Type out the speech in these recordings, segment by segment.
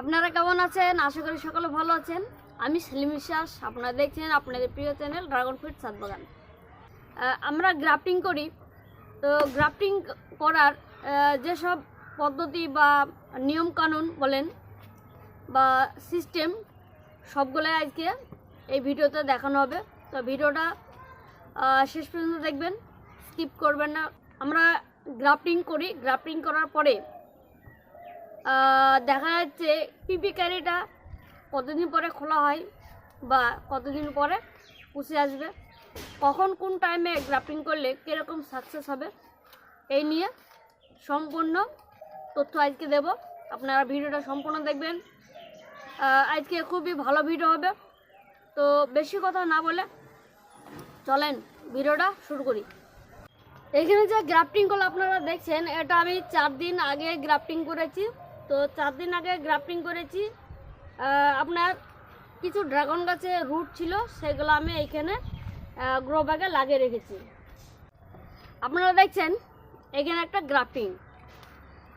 আপনারা কেমন আছেন? আশা করি সকলে ভালো আছেন। আমি সেলিম বিশ্বাস, আপনারা দেখছেন আপনাদের প্রিয় চ্যানেল ড্রাগন ফ্রুট সাত বাগান আমরা গ্রাফটিং করি। তো গ্রাফটিং করার যেসব পদ্ধতি বা নিয়ম কানুন বলেন বা সিস্টেম, সবগুলোই আজকে এই ভিডিওতে দেখানো হবে। তো ভিডিওটা শেষ পর্যন্ত দেখবেন, স্কিপ করবেন না। আমরা গ্রাফটিং করি। গ্রাফটিং করার পরে দেখা যাচ্ছে পিপি ক্যারিটা কতদিন পরে খোলা হয় বা কতদিন পরে পুষে আসবে? কখন কোন টাইমে গ্রাফটিং করলে কীরকম সাকসেস হবে? এই নিয়ে সম্পূর্ণ তথ্য আজকে দেব। আপনারা ভিডিওটা সম্পূর্ণ দেখবেন। আজকে খুবই ভালো ভিডিও হবে। তো বেশি কথা না বলে চলেন ভিডিওটা শুরু করি। এখানে যে গ্রাফটিংগুলো আপনারা দেখছেন, এটা আমি চার দিন আগে গ্রাফটিং করেছি। তো চার দিন আগে গ্রাফটিং করেছি। আপনার কিছু ড্রাগন গাছে রুট ছিল, সেগুলো আমি এইখানে গ্রো ব্যাগে লাগিয়ে রেখেছি। আপনারা দেখছেন, এখানে একটা গ্রাফটিং।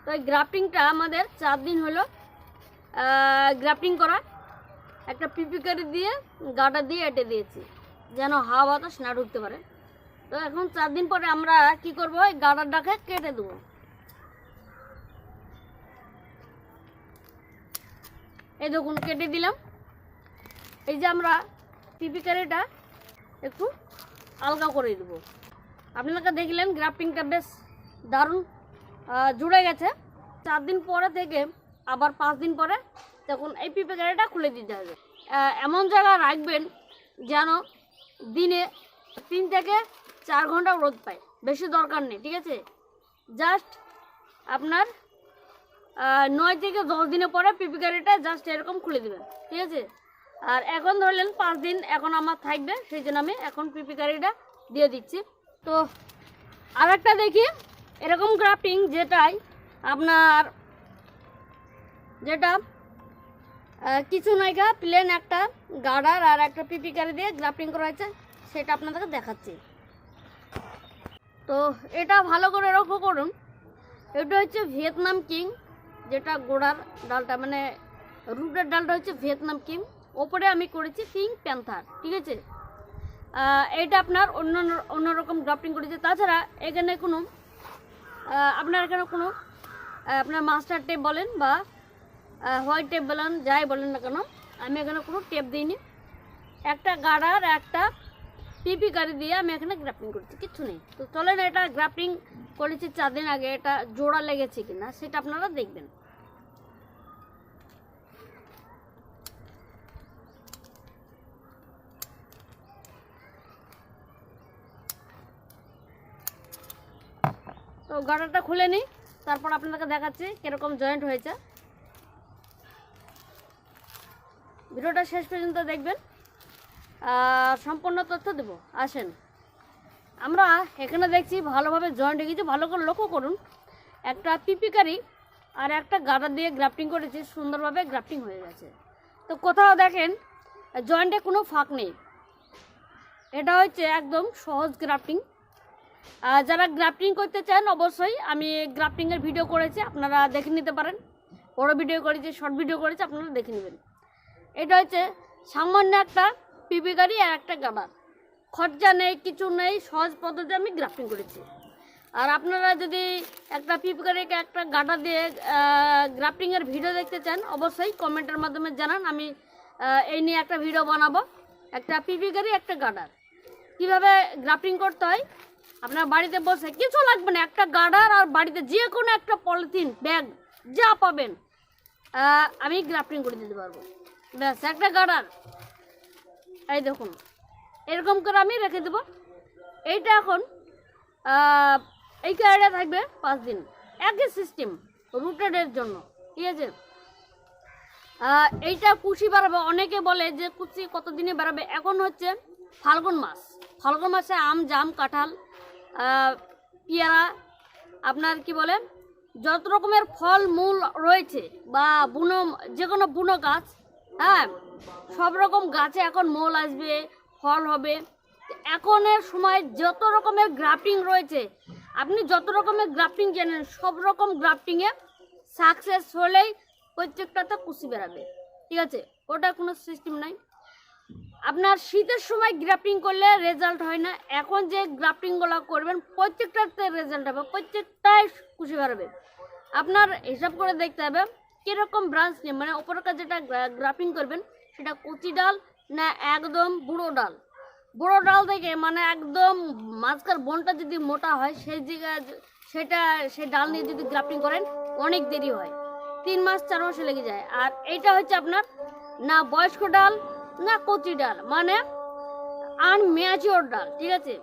তো এই গ্রাফটিংটা আমাদের চার দিন হলো গ্রাফটিং করা। একটা পিপিকারি দিয়ে, গাটা দিয়ে এঁটে দিয়েছি, যেন হাওয়া বাতাস না ঢুকতে পারে। তো এখন চার দিন পরে আমরা কি করব, এই গাডারটাকে কেটে দেবো। এই দেখুন, কেটে দিলাম। এই যে আমরা পিপিকারিটা একটু আলগা করে দেবো আপনারা দেখলেন, গ্রাফটিংটা বেশ দারুণ জুড়ে গেছে। চার দিন পরে থেকে, আবার পাঁচ দিন পরে তখন এই পিপিকারিটা খুলে দিতে হবে। এমন জায়গা রাখবেন যেন দিনে তিন থেকে চার ঘণ্টা রোদ পায়। বেশি দরকার নেই, ঠিক আছে? জাস্ট আপনার নয় থেকে দশ দিনের পরে পিপিকারিটা জাস্ট এরকম খুলে দেবেন ঠিক আছে? আর এখন ধরলেন পাঁচ দিন এখন আমার থাকবে, সেই জন্য আমি এখন পিপিকারিটা দিয়ে দিচ্ছি। তো আর একটা দেখি, এরকম গ্রাফটিং যেটাই আপনার, যেটা কিছু নাইকা প্লেন একটা গার্ডার আর একটা পিপিকারি দিয়ে গ্রাফটিং করা হয়েছে, সেটা আপনাদেরকে দেখাচ্ছি। তো এটা ভালো করে লক্ষ্য করুন। এটা হচ্ছে ভিয়েতনাম কিং। যেটা গোড়ার ডালটা মানে রুটের ডালটা হচ্ছে ভিয়েতনাম কিং ওপরে আমি করেছি পিঙ্ক প্যান্থার, ঠিক আছে? এটা আপনার অন্য অন্যরকম গ্রাফটিং করেছে। তাছাড়া এখানে কোনো আপনার এখানে কোনো আপনার মাস্টার টেপ বলেন বা হোয়াইট টেপ বলেন, যাই বলেন না কেন, আমি এখানে কোনো টেপ দিইনি। একটা গাড়ার, একটা পিপি গাড়ি দিয়ে আমি এখানে গ্রাফটিং করছি, কিচ্ছু নেই। তো চলেন, এটা গ্রাফটিং করেছি চার দিন আগে, এটা জোড়া লেগেছে কিনা, সেটা আপনারা দেখবেন। তো গাড়াটা খুলে নিই, তারপর আপনাদেরকে দেখাচ্ছি কীরকম জয়েন্ট হয়েছে। ভিডিওটা শেষ পর্যন্ত দেখবেন। সম্পূর্ণ তথ্য দেব, আসেন। আমরা এখানে দেখছি ভালোভাবে জয়েন্ট হয়ে ভালো করে লক্ষ্য করুন। একটা পিপিকারি আর একটা গাডা দিয়ে গ্রাফটিং করেছি, সুন্দরভাবে গ্রাফটিং হয়ে গেছে। তো কোথাও দেখেন জয়েন্টে কোনো ফাঁক নেই। এটা হচ্ছে একদম সহজ গ্রাফটিং যারা গ্রাফটিং করতে চান, অবশ্যই আমি গ্রাফটিংয়ের ভিডিও করেছি, আপনারা দেখে নিতে পারেন। বড়ো ভিডিও করেছি শর্ট ভিডিও করেছি, আপনারা দেখে নেবেন। এটা হচ্ছে সামান্য একটা পিপি গাড়ি আর একটা গাডার খরচা নেই, কিছু নেই, সহজ পদ্ধতি আমি গ্রাফটিং করেছি। আর আপনারা যদি একটা পিপি গাড়িকে একটা গাডা দিয়ে গ্রাফটিংয়ের ভিডিও দেখতে চান, অবশ্যই কমেন্টের মাধ্যমে জানান। আমি এই নিয়ে একটা ভিডিও বানাবো। একটা পিপি গাড়ি, একটা গাডার কীভাবে গ্রাফটিং করতে হয়? আপনার বাড়িতে বসে কিছু লাগবে না, একটা গার্ডার আর বাড়িতে যে কোনো একটা পলিথিন, ব্যাগ, যা পাবেন। আমি গ্রাফটিং করে দিতে পারব। ব্যাস, একটা গার্ডার। এই দেখুন, এরকম করে আমি রেখে দেবো। এইটা এখন এই ক্যারিটা থাকবে পাঁচ দিন। একই সিস্টেম রুটেডের জন্য, ঠিক আছে? এইটা কুশি বাড়াবে। অনেকে বলে যে কুচি কত দিনে বাড়াবে? এখন হচ্ছে ফাল্গুন মাস। ফাল্গুন মাসে আম, জাম, কাঁঠাল পেয়ারা, আপনার কি বলে, যত রকমের ফল, মূল রয়েছে বা বুনো যে কোনো বুনো গাছ হ্যাঁ সব রকম গাছে এখন মোল আসবে, ফল হবে। এখনের সময় যত রকমের গ্রাফটিং রয়েছে, আপনি যত রকমের গ্রাফটিং জানেন, সব রকম গ্রাফটিংয়ে সাকসেস হলেই প্রত্যেকটাতে কুশি বেরাবে ঠিক আছে? ওটা কোনো সিস্টেম নাই। আপনার শীতের সময় গ্রাফটিং করলে রেজাল্ট হয় না। এখন যে গ্রাফটিংগুলো করবেন, প্রত্যেকটাতে রেজাল্ট হবে, প্রত্যেকটাই খুশি বেরোবে আপনার হিসাব করে দেখতে হবে, কীরকম ব্রাঞ্চ নিয়ে মানে ওপরকার যেটা গ্রাফটিং করবেন, সেটা কচি ডাল না একদম বুড়ো ডাল? বুড়ো ডাল থেকে মানে একদম মাঝখার বনটা যদি মোটা হয়, সেই জায়গায় সেটা, সেই ডাল নিয়ে যদি গ্রাফটিং করেন, অনেক দেরি হয়। তিন মাস, চার মাসে লেগে যায়। আর এইটা হচ্ছে আপনার না বয়স্ক ডাল না কচি ডাল মানে আনম্যাচিওর ডাল, ঠিক আছে?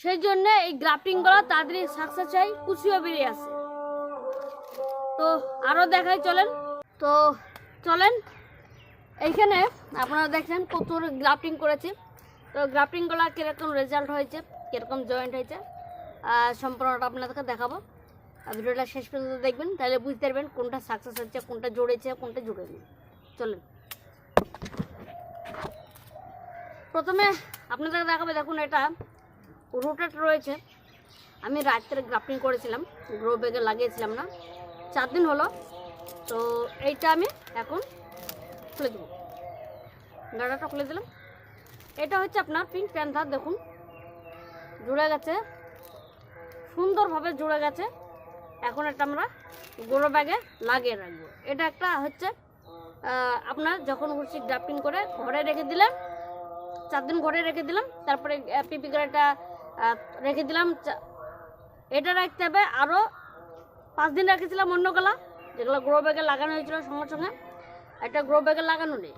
সেই জন্য এই গ্রাফটিংগুলো তাড়াতাড়ি সাকসেস হয় কুচিও বেরিয়ে আসে। তো আরও দেখাই, চলেন। তো চলেন, এইখানে আপনারা দেখছেন প্রচুর গ্রাফটিং করেছি। তো গ্রাফটিংগুলো কীরকম রেজাল্ট হয়েছে, কীরকম জয়েন্ট হয়েছে সম্পূর্ণটা আপনাদেরকে দেখাবো। ভিডিওটা শেষ পর্যন্ত দেখবেন, তাহলে বুঝতে পারবেন কোনটা সাকসেস হচ্ছে, কোনটা জুড়েছে, কোনটা জুড়েনি। চলেন। প্রথমে আপনাদের দেখাবে, দেখুন এটা রুটেট রয়েছে। আমি রাত্রে গ্রাফটিং করেছিলাম, গ্রো ব্যাগে লাগিয়েছিলাম না। চার দিন হলো, তো এইটা আমি এখন খুলে দেবো। গাড়াটা খুলে দিলাম। এটা হচ্ছে আপনার পিঙ্ক প্যান্থার দেখুন। জুড়ে গেছে, সুন্দরভাবে জুড়ে গেছে। এখন এটা আমরা গোড়ো ব্যাগে লাগিয়ে রাখব। এটা একটা হচ্ছে আপনার যখন খুশি গ্রাফটিং করে ঘরে রেখে দিলেন চার দিন ঘরে রেখে দিলাম, তারপরে পিপি করাটা রেখে দিলাম। এটা রাখতে হবে আরও পাঁচ দিন রেখেছিলাম অন্য গলা, যেগুলো গ্রো ব্যাগে লাগানো হয়েছিল সঙ্গে সঙ্গে। এটা গ্রো ব্যাগে লাগানো নেই।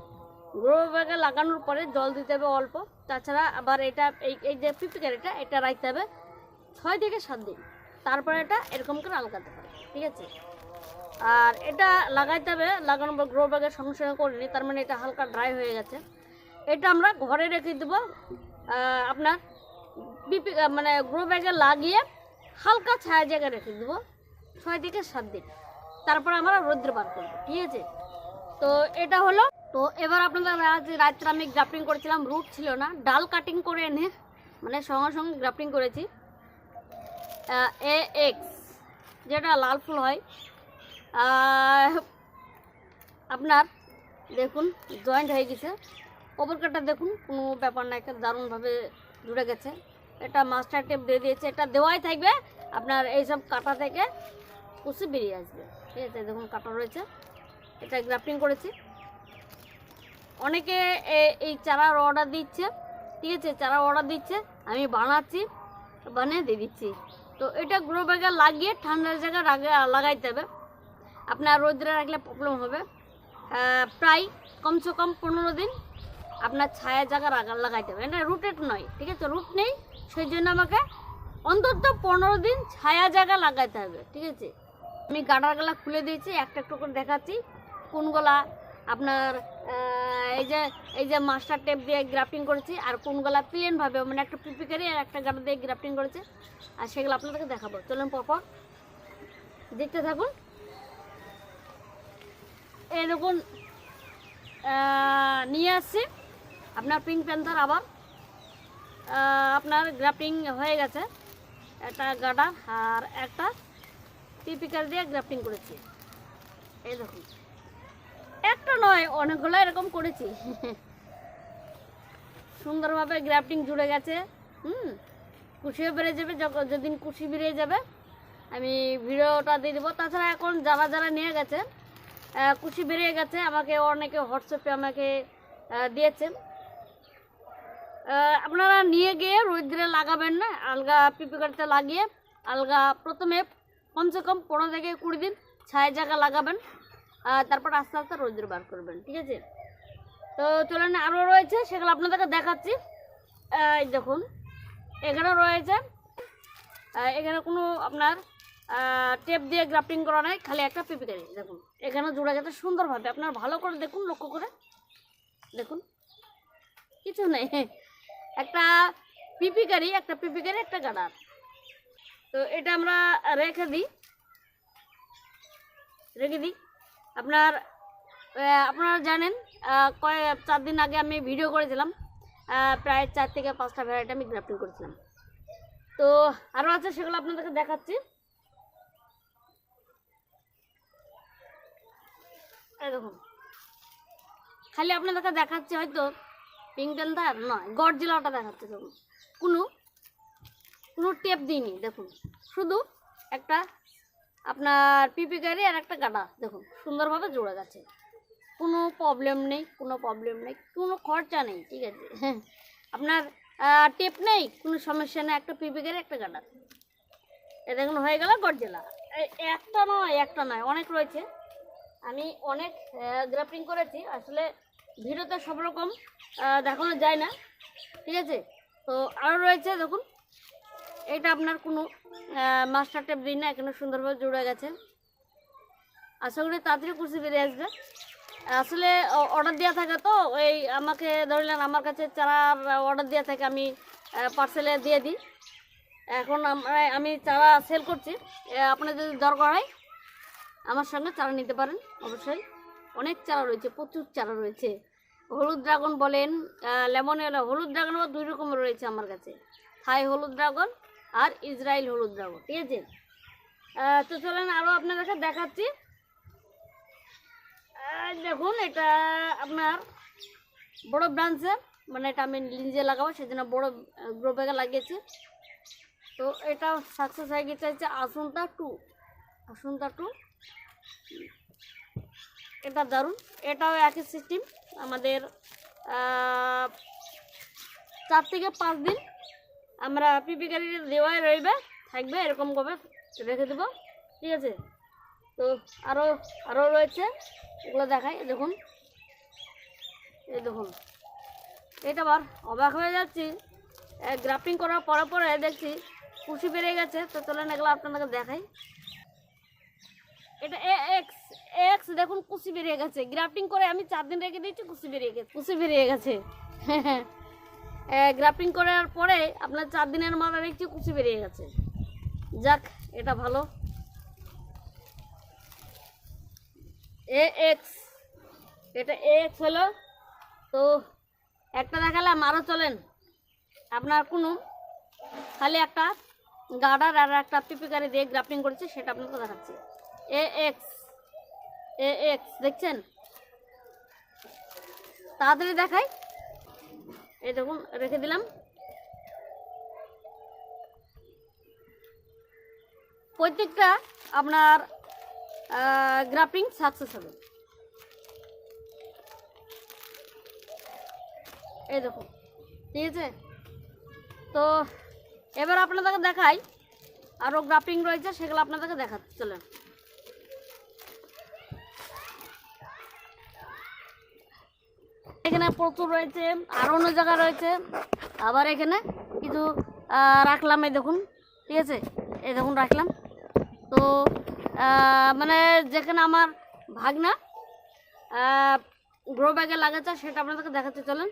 গ্রো ব্যাগে লাগানোর পরে জল দিতে হবে অল্প। তাছাড়া আবার এটা, এই এই যে পিপি এটা এটা রাখতে হবে ছয় থেকে সাত দিন। তারপরে এটা এরকম করে আলগাতে হবে, ঠিক আছে? আর এটা লাগাইতে হবে, লাগানোর পর গ্রো ব্যাগের সঙ্গে সঙ্গে করিনি তার মানে এটা হালকা ড্রাই হয়ে গেছে। এটা আমরা ঘরে রেখে দেবো আপনার বিপি মানে গ্রো ব্যাগে লাগিয়ে হালকা ছায়া জায়গায় রেখে দেবো, ছয় থেকে সাত দিন। তারপর আমরা রৌদ্রে বার করব, ঠিক আছে? তো এটা হলো, তো এবার আপনাদের আজ রাত্রে আমি গ্রাফটিং করেছিলাম রুট ছিল না, ডাল কাটিং করে এনে মানে সঙ্গে সঙ্গে গ্রাফটিং করেছি। এ এক্স যেটা লাল ফুল হয়। আপনার, দেখুন, জয়েন্ট হয়ে গেছে। ওপর কাটা দেখুন, কোনো ব্যাপার না, একটা দারুণভাবে জুড়ে গেছে। এটা মাস্টার টেপ দিয়ে দিয়েছে, এটা দেওয়াই থাকবে, আপনার এইসব কাটা থেকে কুচি বেরিয়ে আসবে। ঠিক আছে, দেখুন কাটা রয়েছে, এটা গ্রাফটিং করেছি। অনেকে এই চারার অর্ডার দিচ্ছে, ঠিক আছে চারা অর্ডার দিচ্ছে, আমি বানাচ্ছি, বানিয়ে দিয়ে দিচ্ছি। তো এটা গ্রো ব্যাগে লাগিয়ে ঠান্ডার জায়গায় লাগা- লাগাইতে হবে। আপনার রোদ্রে রাখলে প্রবলেম হবে। প্রায় কমসে কম পনেরো দিন আপনার ছায়া জায়গা লাগা- লাগাইতে হবে। এটা রুটেড নয়, ঠিক আছে? রুট নেই সেই জন্য আমাকে অন্তত পনেরো দিন ছায়া জায়গা লাগাইতে হবে, ঠিক আছে? আমি গাডারগুলা খুলে দিয়েছি, একটা একটু করে দেখাচ্ছি। কোনগুলা আপনার এই যে এই যে মাস্টার টেপ দিয়ে গ্রাফটিং করেছি, আর কোনগুলা প্লেনভাবে মানে একটা পিপিকারি আর একটা গাডার দিয়ে গ্রাফটিং করেছে। আর সেগুলো আপনাদেরকে দেখাবো। চলুন পরপর দেখতে থাকুন। এরকম নিয়ে আসছি। আপনার পিঙ্ক প্যান্থার আবার আপনার গ্রাফটিং হয়ে গেছে। একটা গাডা আর একটা পিপিকার দিয়ে গ্রাফটিং করেছি। এই দেখুন। একটা নয় অনেকগুলো এরকম করেছি। সুন্দরভাবে গ্রাফটিং জুড়ে গেছে হুম? কুশিও বেড়ে যাবে যখন যেদিন কুশি বেরিয়ে যাবে আমি ভিডিওটা দিয়ে দেবো। তাছাড়া এখন যারা যারা নিয়ে গেছে কুশি বেরিয়ে গেছে আমাকে অনেকে হোয়াটসঅ্যাপে আমাকে আহ, দিয়েছে আহ, আপনারা নিয়ে গিয়ে রোদ্রে লাগাবেন না, আলগা পিপি লাগিয়ে, আলগা প্রথমে কমসে কম পনেরো থেকে কুড়ি দিন ছায়া জায়গা লাগাবেন তারপর আস্তে আস্তে রোদ্রে বার করবেন, ঠিক আছে? তো চলেন আরও রয়েছে, সেগুলো আপনাদেরকে দেখাচ্ছি। এই দেখুন এখানে রয়েছে। এখানে কোনো আপনার টেপ দিয়ে গ্রাফটিং করা নাই, খালি একটা পিপিকারি দেখুন। এখানে জোড়া গেছে সুন্দরভাবে, আপনার ভালো করে দেখুন, লক্ষ্য করে। দেখুন, কিছু নেই। একটা পিপিকারি একটা পিপিকারি একটা গাডার। তো এটা আমরা রেখে দিই। রেখে দিই। আপনার আপনারা জানেন কয়েক চার দিন আগে আমি ভিডিও করেছিলাম প্রায় চার থেকে পাঁচটা ভ্যারাইটি আমি গ্রাফটিং করেছিলাম। তো আরও আছে সেগুলো আপনাদেরকে দেখাচ্ছি। দেখুন। খালি আপনাদেরকে দেখাচ্ছি হয়তো পিঙ্ক প্যান্থার নয় গডজিলাটা দেখাচ্ছে দেখুন কোনো কোনো টেপ দিইনি, দেখুন। শুধু একটা আপনার পিপি গাড়ি আর একটা গাডা দেখুন, সুন্দরভাবে জোড়া গেছে কোনো প্রবলেম নেই, কোনো প্রবলেম নেই, কোনো খরচা নেই, ঠিক আছে? আপনার টেপ নেই, কোনো সমস্যা নেই, একটা পিপি গাড়ি, একটা গাডা এ দেখুন, হয়ে গেল গডজেলা একটা নয় একটা নয়, অনেক রয়েছে। আমি অনেক গ্রাফটিং করেছি। আসলে ভিডিওতে সব রকম দেখানো যায় না, ঠিক আছে? তো আরও রয়েছে, দেখুন, এটা আপনার কোনো মাস্টার টেপ দিন না, এখানে সুন্দরভাবে জুড়ে গেছে। আশা করি তাড়াতাড়ি কুর্সি বেরিয়ে আসবে। আসলে অর্ডার দেওয়া থাকে তো, ওই আমাকে ধরলেন আমার কাছে চারার অর্ডার দেওয়া থাকে, আমি পার্সেলে দিয়ে দিই। এখন আমরা- আমি চারা সেল করছি। আপনার যদি দরকার হয়, আমার সঙ্গে চারা নিতে পারেন, অবশ্যই। অনেক চারা রয়েছে, প্রচুর চারা রয়েছে। হলুদ ড্রাগন বলেন লেমন এলো হলুদ ড্রাগন দুই রকমের রয়েছে আমার কাছে। থাই হলুদ ড্রাগন আর ইসরায়েল হলুদ ড্রাগন, ঠিক আছে? তো চলেন আরও আপনাদেরকে দেখাচ্ছি। দেখুন, এটা আপনার বড় ব্রাঞ্চে মানে এটা আমি লিঞ্জে লাগাবো, সেজন্য বড় গ্রো ব্যাগে লাগিয়েছি। তো এটা সাকসেস হয়ে গেছে হচ্ছে আসুনটা টু আসুনটা টু এটা দারুণ। এটাও একই সিস্টেম আমাদের চার থেকে পাঁচ দিন আমরা পিপি গাড়ি দেওয়াই রইবে, থাকবে, এরকম ভাবে রেখে দেবো, ঠিক আছে? তো আরও আরও রয়েছে, এগুলো দেখাই দেখুন। এই দেখুন। এটা আবার অবাক হয়ে যাচ্ছি। গ্রাফটিং করার পরে পরে দেখছি, কুশি বেরিয়ে গেছে, তো চলেন এগুলো আপনাদেরকে দেখাই। এটা এক্স এক্স দেখুন কুশি বেরিয়ে গেছে। গ্রাফটিং করে আমি চার দিন রেখে দিয়েছি কুশি বেরিয়ে গেছে কুশি বেরিয়ে গেছে। গ্রাফটিং করার পরে আপনার চার দিনের মাথা দেখছি কুচি বেরিয়ে গেছে। যাক, এটা ভালো। এ এক্স, এটা এ এক্স হলো। তো একটা দেখালাম আরও চলেন। আপনার কোনো, খালি একটা গার্ডার আর একটা পিপিকারি দিয়ে গ্রাফটিং করেছে, সেটা আপনাকে দেখাচ্ছি। এ এক্স এ এক্স দেখছেন? তাড়াতাড়ি দেখাই। এই দেখুন, রেখে দিলাম। প্রত্যেকটা আপনার গ্রাফটিং সাকসেস হবে। এই দেখুন, ঠিক আছে? তো, এবার আপনাদেরকে দেখাই আরও গ্রাফটিং রয়েছে, সেগুলো আপনাদেরকে দেখাচ্ছি। চলেন। এখানে প্রচুর রয়েছে, আর অন্য জায়গা রয়েছে। আবার এখানে কিছু রাখলাম এই দেখুন, ঠিক আছে? এই দেখুন, রাখলাম। তো মানে যেখানে আমার ভাগনা গ্রো ব্যাগে লাগাচ্ছে, সেটা আপনাদেরকে দেখাতে চলেন।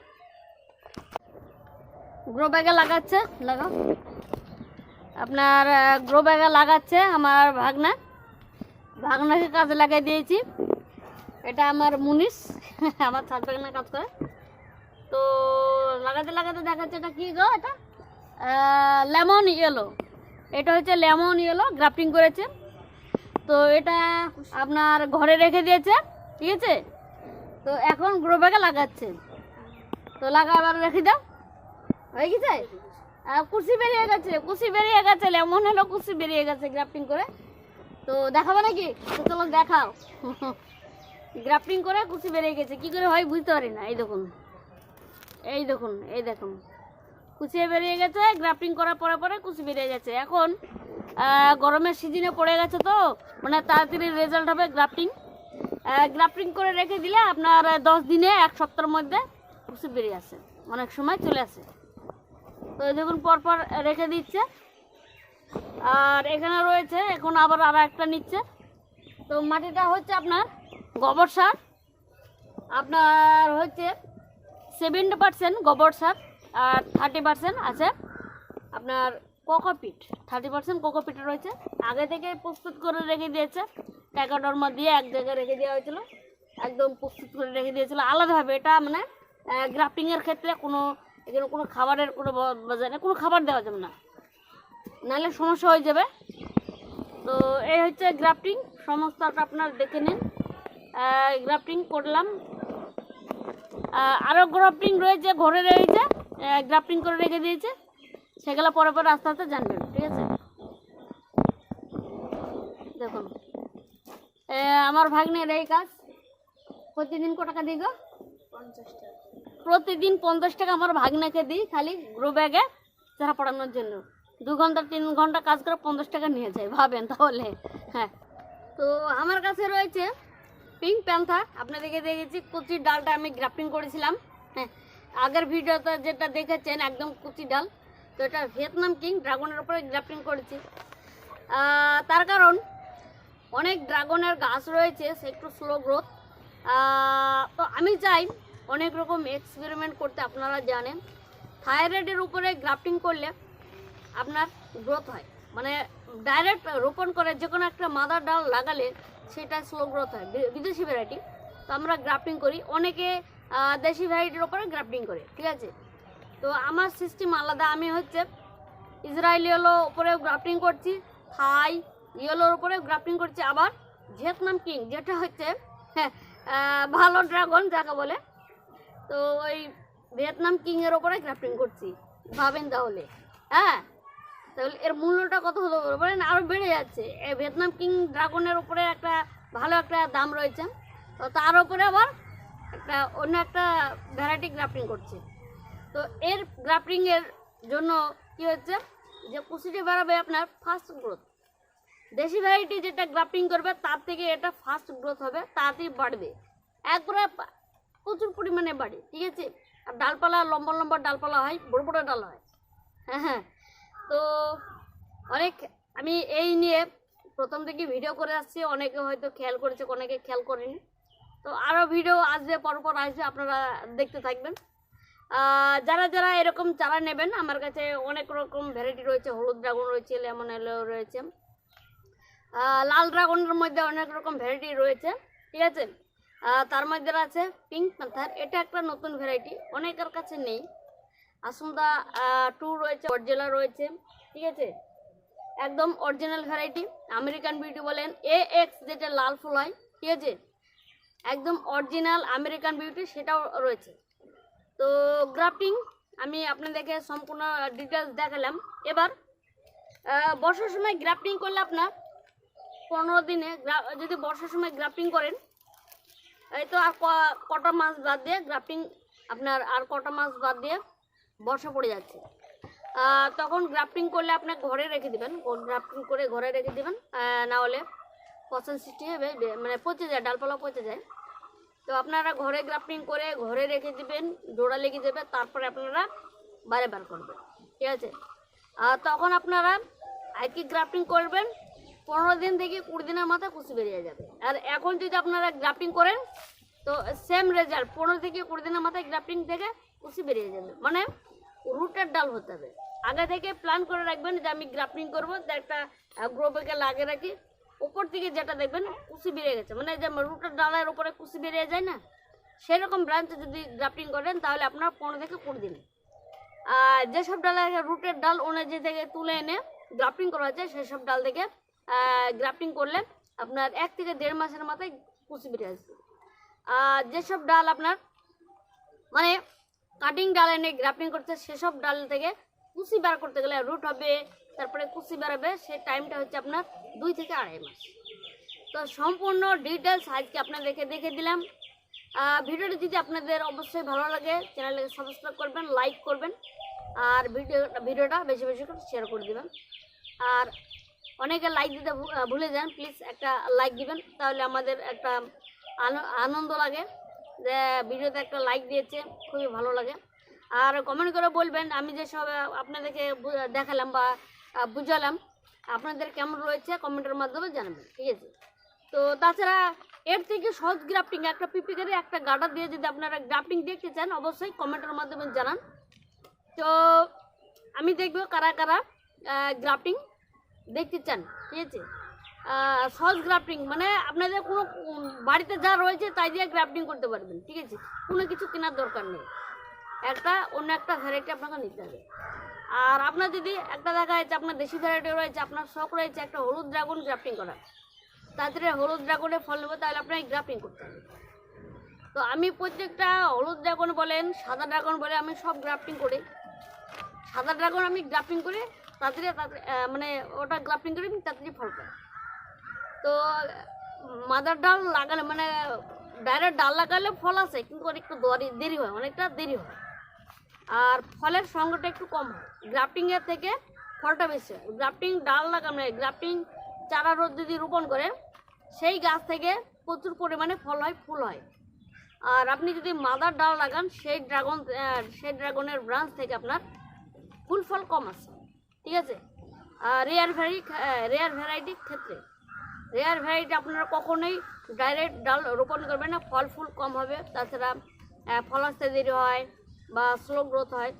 গ্রো ব্যাগে লাগাচ্ছে, লাগাও। আপনার গ্রো ব্যাগে লাগাচ্ছে আমার ভাগনা। ভাগনাকে কাজে লাগাই দিয়েছি। এটা আমার মুনিশ, আমার ছাদ বাগানে কাজ করে। তো লাগাতে লাগাতে দেখাচ্ছে এটা কি গো এটা? লেমন ইয়েলো এটা হচ্ছে লেমন ইয়েলো গ্রাফটিং করেছে। তো এটা আপনার ঘরে রেখে দিয়েছে, ঠিক আছে? তো এখন গ্রো ব্যাগে লাগাচ্ছে। তো লাগা আবার রেখে দাও। হয়ে গেছে? কুচি বেরিয়ে গেছে কুসি বেরিয়ে গেছে, লেমন হলো কুসি বেরিয়ে গেছে গ্রাফটিং করে। তো দেখাবো নাকি? তো চলো দেখাও। গ্রাফটিং করে কুচি বেরিয়ে গেছে। কি করে হয় বুঝতে পারি না। এই দেখুন। এই দেখুন এই দেখুন। কুচিয়ে বেরিয়ে গেছে গ্রাফটিং করার পরে পরে কুচি বেরিয়ে গেছে। এখন গরমের সিজনে পড়ে গেছে তো মানে তাড়াতাড়ি রেজাল্ট হবে গ্রাফটিং গ্রাফটিং করে রেখে দিলে আপনার দশ দিনে এক সপ্তাহের মধ্যে কুচি বেরিয়ে আসে। অনেক সময় চলে আসে। তো দেখুন, পরপর রেখে দিচ্ছে। আর এখানে রয়েছে, এখন আবার আর একটা নিচ্ছে। তো মাটিটা হচ্ছে আপনার গোবর সার আপনার হচ্ছে সেভেন্টি পার্সেন্ট গোবর সার আর থার্টি পার্সেন্ট আছে আপনার কোকোপিট। থার্টি পার্সেন্ট কোকোপিট রয়েছে। আগে থেকে প্রস্তুত করে রেখে দিয়েছে। ট্যাকাডর্মা দিয়ে এক জায়গায় রেখে দেওয়া হয়েছিল। একদম প্রস্তুত করে রেখে দিয়েছিল। আলাদাভাবে এটা মানে গ্রাফটিংয়ের ক্ষেত্রে কোনো এখানে কোনো খাবারের কোনো বাজার নেই, কোনো খাবার দেওয়া যাবে না। নাহলে সমস্যা হয়ে যাবে। তো এই হচ্ছে গ্রাফটিং। সমস্তটা আপনার দেখে নিন। গ্রাফটিং করলাম। আরও গ্রাফটিং রয়েছে, ঘরে রয়েছে। গ্রাফটিং করে রেখে দিয়েছে। সেগুলো পরে পরে আস্তে আস্তে জানবেন, ঠিক আছে? দেখুন। আমার ভাগ্নের এই কাজ। প্রতিদিন ক টাকা দিই গো? প্রতিদিন পঞ্চাশ টাকা আমার ভাগ্নাকে দিই খালি গ্রো ব্যাগে চারা পড়ানোর জন্য। দু ঘণ্টা, তিন ঘণ্টা কাজ করে পঞ্চাশ টাকা নিয়ে যায়, ভাবেন তাহলে। হ্যাঁ। তো আমার কাছে রয়েছে পিঙ্ক প্যান্থা আপনাদেরকে দেখেছি কুচির ডালটা আমি গ্রাফটিং করেছিলাম। হ্যাঁ আগের ভিডিওতে যেটা দেখেছেন, একদম কুচি ডাল। তো এটা ভিয়েতনাম কিং ড্রাগনের উপরে গ্রাফটিং করেছি। তার কারণ, অনেক ড্রাগনের গাছ রয়েছে, সে একটু স্লো গ্রোথ তো আমি চাই অনেক রকম এক্সপেরিমেন্ট করতে আপনারা জানেন। থাইরয়েডের উপরে গ্রাফটিং করলে আপনার গ্রোথ হয়। মানে ডাইরেক্ট রোপণ করে যে কোনো একটা মাদার ডাল লাগালে সেটা স্লো গ্রোথ হয় বিদেশি ভ্যারাইটি তো আমরা গ্রাফটিং করি। অনেকে দেশি ভ্যারাইটির ওপরে গ্রাফটিং করে ঠিক আছে? তো আমার সিস্টেম আলাদা। আমি হচ্ছে ইসরায়েল ইয়েলো উপরেও গ্রাফটিং করছি থাই ইয়েলোর উপরেও গ্রাফটিং করছি। আবার ভিয়েতনাম কিং যেটা হচ্ছে হ্যাঁ, ভালো ড্রাগন যাকে বলে। তো ওই ভিয়েতনাম কিংয়ের ওপরে গ্রাফটিং করছি। ভাবেন তাহলে। হ্যাঁ? তাহলে এর মূল্যটা কত হলো বলেন আরও বেড়ে যাচ্ছে। ভিয়েতনাম কিং ড্রাগনের উপরে একটা ভালো একটা দাম রয়েছে। তো তার উপরে আবার একটা অন্য একটা ভ্যারাইটি গ্রাফটিং করছে। তো এর গ্রাফটিংয়ের জন্য কি হচ্ছে? যে কুচিটি বাড়াবে আপনার ফার্স্ট গ্রোথ দেশি ভ্যারাইটি যেটা গ্রাফটিং করবে, তার থেকে এটা ফার্স্ট গ্রোথ হবে তাড়াতাড়ি বাড়বে। একবারে প্রচুর পরিমাণে বাড়ে, ঠিক আছে? আর ডালপালা, লম্বা লম্বা ডালপালা হয়, বড় বড় ডাল হয়। হ্যাঁ হ্যাঁ। তো অনেক, আমি এই নিয়ে প্রথম থেকে ভিডিও করে আসছি। অনেকে হয়তো খেয়াল করেছে, অনেকে খেয়াল করেনি। তো আরও ভিডিও আসবে, পরপর আসবে, আপনারা দেখতে থাকবেন। যারা যারা এরকম চারা নেবেন, আমার কাছে অনেক রকম ভ্যারাইটি রয়েছে। হলুদ ড্রাগন রয়েছে, লেমন এলো রয়েছে। লাল ড্রাগনের মধ্যে অনেক রকম ভ্যারাইটি রয়েছে। ঠিক আছে? তার মধ্যে আছে পিঙ্ক প্যান্থার এটা একটা নতুন ভ্যারাইটি অনেকের কাছে নেই। আসুন্দা টু রয়েছে অরিজিনাল রয়েছে, ঠিক আছে? একদম অরিজিনাল ভ্যারাইটি আমেরিকান বিউটি বলেন এ এক্স যেটা লাল ফুল হয়, ঠিক আছে? একদম অরিজিনাল আমেরিকান বিউটি সেটাও রয়েছে। তো গ্রাফটিং আমি আপনাদেরকে সম্পূর্ণ ডিটেলস দেখালাম। এবার বর্ষার সময় গ্রাফটিং করলে আপনার পনেরো দিনে যদি বর্ষার সময় গ্রাফটিং করেন, এই তো আর কটা মাস বাদ দিয়ে গ্রাফটিং আপনার আর কটা মাস বাদ দিয়ে বর্ষা পড়ে যাচ্ছে। তখন গ্রাফটিং করলে আপনার ঘরে রেখে দিবেন। গ্রাফটিং করে ঘরে রেখে দিবেন। না হলে পচন সৃষ্টি হবে মানে পচে যায়, ডালপালা পচে যায়। তো আপনারা ঘরে গ্রাফটিং করে ঘরে রেখে দিবেন, জোড়া লেগে যাবে, তারপরে আপনারা বাইরে বার করবেন। ঠিক আছে? আর তখন আপনারা আজকে গ্রাফটিং করবেন, পনেরো দিন থেকে কুড়ি দিনের মাথায় কুচি বেরিয়ে যাবে। আর এখন যদি আপনারা গ্রাফটিং করেন, তো সেম রেজাল্ট পনেরো থেকে কুড়ি দিনের মাথায় গ্রাফটিং থেকে কুচি বেরিয়ে যাবে। মানে রুটের ডাল হতে হবে। আগে থেকে প্ল্যান করে রাখবেন যে আমি গ্রাফটিং করব, যে একটা গ্রো লাগিয়ে রাখি। উপর থেকে যেটা দেখবেন কুচি বেরিয়ে গেছে। মানে যে রুটের ডালের উপরে কুচি বেরিয়ে যায় না? সেরকম ব্রাঞ্চে যদি গ্রাফটিং করেন, তাহলে আপনার পনেরো থেকে কুড়ি দিন। আর যেসব ডালের রুটের ডাল অনুযায়ী থেকে তুলে এনে গ্রাফটিং করা হয়েছে, সেসব ডাল থেকে গ্রাফটিং করলে আপনার এক থেকে দেড় মাসের মাথায় কুচি বেরিয়ে আসবে। আর যেসব ডাল আপনার মানে কাটিং ডাল এনে গ্রাফটিং করছে, সেসব ডাল থেকে কুচি বার করতে গেলে রুট হবে, তারপরে কুচি বেরোবে সেই টাইমটা হচ্ছে আপনার দুই থেকে আড়াই মাস। তো সম্পূর্ণ ডিটেলস আজকে আপনাদেরকে দেখে দিলাম। ভিডিওটি যদি আপনাদের অবশ্যই ভালো লাগে, চ্যানেলটাকে সাবস্ক্রাইব করবেন লাইক করবেন, আর ভিডিও ভিডিওটা বেশি বেশি করে শেয়ার করে দেবেন। আর অনেকে লাইক দিতে ভুলে যান প্লিজ একটা লাইক দিবেন, তাহলে আমাদের একটা আন- আনন্দ লাগে। যে ভিডিওতে একটা লাইক দিয়েছে, খুবই ভালো লাগে। আর কমেন্ট করে বলবেন, আমি যেসব আপনাদেরকে দেখালাম বা বুঝালাম, আপনাদের কেমন রয়েছে কমেন্টের মাধ্যমে জানাবেন, ঠিক আছে? তো তাছাড়া, এর থেকে সহজ গ্রাফটিং একটা পিপিকারে একটা গার্ডার দিয়ে যদি আপনারা গ্রাফটিং দেখতে চান, অবশ্যই কমেন্টের মাধ্যমে জানান। তো আমি দেখব কারা কারা গ্রাফটিং দেখতে চান, ঠিক আছে? সহজ গ্রাফটিং মানে আপনাদের কোনো বাড়িতে যা রয়েছে তাই দিয়ে গ্রাফটিং করতে পারবেন, ঠিক আছে? কোনো কিছু কেনার দরকার নেই। একটা, অন্য একটা ভ্যারাইটি আপনাকে নিতে হবে। আর আপনার যদি একটা দেখা যাচ্ছে আপনার দেশি ভ্যারাইটি রয়েছে, আপনার শখ রয়েছে একটা হলুদ ড্রাগন গ্রাফটিং করার তাড়াতাড়ি হলুদ ড্রাগনে ফল নেব, তাহলে আপনাকে গ্রাফটিং করতে হবে। তো আমি প্রত্যেকটা হলুদ ড্রাগন বলেন, সাদা ড্রাগন বলে আমি সব গ্রাফটিং করি। সাদা ড্রাগন আমি গ্রাফটিং করে তাড়াতাড়ি মানে ওটা গ্রাফটিং করে আমি তাড়াতাড়ি ফল পাই। তো মাদার ডাল লাগালে মানে ডাইরেক্ট ডাল লাগালে ফল আসে কিন্তু একটু দেরি- হয়, অনেকটা দেরি হয়। আর ফলের সঙ্গটা একটু কম হয়। গ্রাফটিংয়ের থেকে ফলটা বেশি হয়। গ্রাফটিং ডাল লাগানো গ্রাফটিং চারা রোদ যদি রোপণ করে, সেই গাছ থেকে প্রচুর পরিমাণে ফল হয়, ফুল হয়। আর আপনি যদি মাদার ডাল লাগান, সেই ড্রাগন সেই ড্রাগনের ব্রাঞ্চ থেকে আপনার ফুল ফল কম আসে ঠিক আছে? রেয়ার ভ্যারি রেয়ার ভ্যারাইটির ক্ষেত্রে। রেয়ার ভ্যারাইটি আপনারা কখনোই ডাইরেক্ট ডাল রোপণ করবেন না, ফল ফুল কম হবে। তাছাড়া ফল আসতে দেরি হয় বা স্লো গ্রোথ হয়।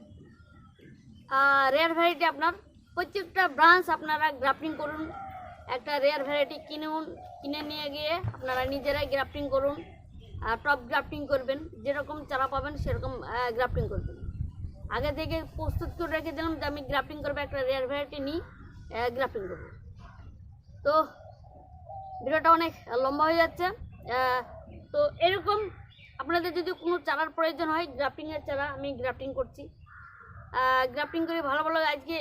আর রেয়ার ভ্যারাইটি আপনার প্রত্যেকটা ব্রাঞ্চ আপনারা গ্রাফটিং করুন, একটা রেয়ার ভ্যারাইটি কিনুন, কিনে নিয়ে গিয়ে আপনারা নিজেরাই গ্রাফটিং করুন, আর টপ গ্রাফটিং করবেন, যেরকম চারা পাবেন সেরকম গ্রাফটিং করবেন। আগে থেকে প্রস্তুত করে রেখে দিলাম যে আমি গ্রাফটিং করব, একটা রেয়ার ভ্যারাইটি নিই গ্রাফটিং করব। তো ভিডিওটা অনেক লম্বা হয়ে যাচ্ছে। তো এরকম আপনাদের যদি কোনো চারার প্রয়োজন হয় গ্রাফটিংয়ের চারা আমি গ্রাফটিং করছি। গ্রাফটিং করে ভালো ভালো আজকে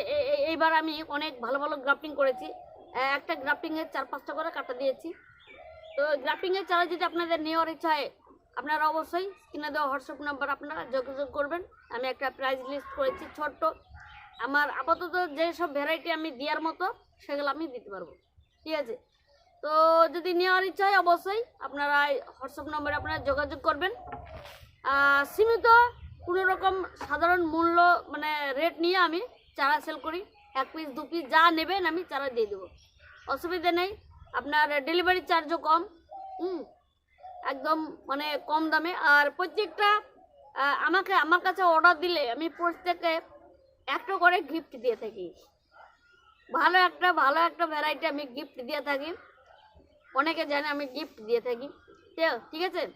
এইবার আমি অনেক ভালো ভালো গ্রাফটিং করেছি। একটা গ্রাফটিংয়ের চার পাঁচটা করে কাটা দিয়েছি। তো গ্রাফটিংয়ের চারা যদি আপনাদের নেওয়ার ইচ্ছা হয়, আপনারা অবশ্যই স্ক্রিনে দেওয়া হোয়াটসঅ্যাপ নাম্বার আপনারা যোগাযোগ করবেন। আমি একটা প্রাইস লিস্ট করেছি ছোট্ট। আমার আপাতত যেসব ভ্যারাইটি আমি দেওয়ার মতো, সেগুলো আমি দিতে পারব। ঠিক আছে? তো যদি নেওয়ার ইচ্ছা হয় অবশ্যই আপনারা হোয়াটসঅ্যাপ নম্বরে আপনারা যোগাযোগ করবেন। সীমিত কোনো রকম সাধারণ মূল্য মানে রেট নিয়ে আমি চারা সেল করি। এক পিস দু পিস যা নেবেন আমি চারা দিয়ে দেবো। অসুবিধা নেই। আপনার ডেলিভারি চার্জও কম। হুম, একদম মানে কম দামে। আর প্রত্যেকটা আমাকে, আমার কাছে অর্ডার দিলে আমি প্রত্যেককে একটা করে গিফট দিয়ে থাকি। ভালো একটা ভালো একটা ভ্যারাইটি আমি গিফট দিয়ে থাকি। অনেকে জানে আমি গিফট দিয়ে থাকি। ঠিক- আছে?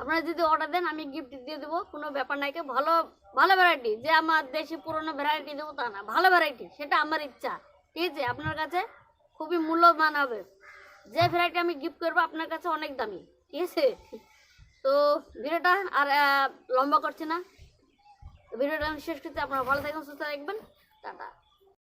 আপনারা যদি অর্ডার দেন, আমি গিফট দিয়ে দেবো। কোনো ব্যাপার নাই। ভালো ভালো ভ্যারাইটি যে আমার দেশি পুরনো ভ্যারাইটি দেবো, তা না। ভালো ভ্যারাইটি সেটা আমার ইচ্ছা। ঠিক আছে? আপনার কাছে খুবই মূল্যবান হবে। যে ভ্যারাইটি আমি গিফট করব, আপনার কাছে অনেক দামি। ঠিক আছে? তো ভিডিওটা আর লম্বা করছি না। ভিডিওটা আমি শেষ করতে আপনারা ভালো থাকবেন সুস্থ থাকবেন। টাটা।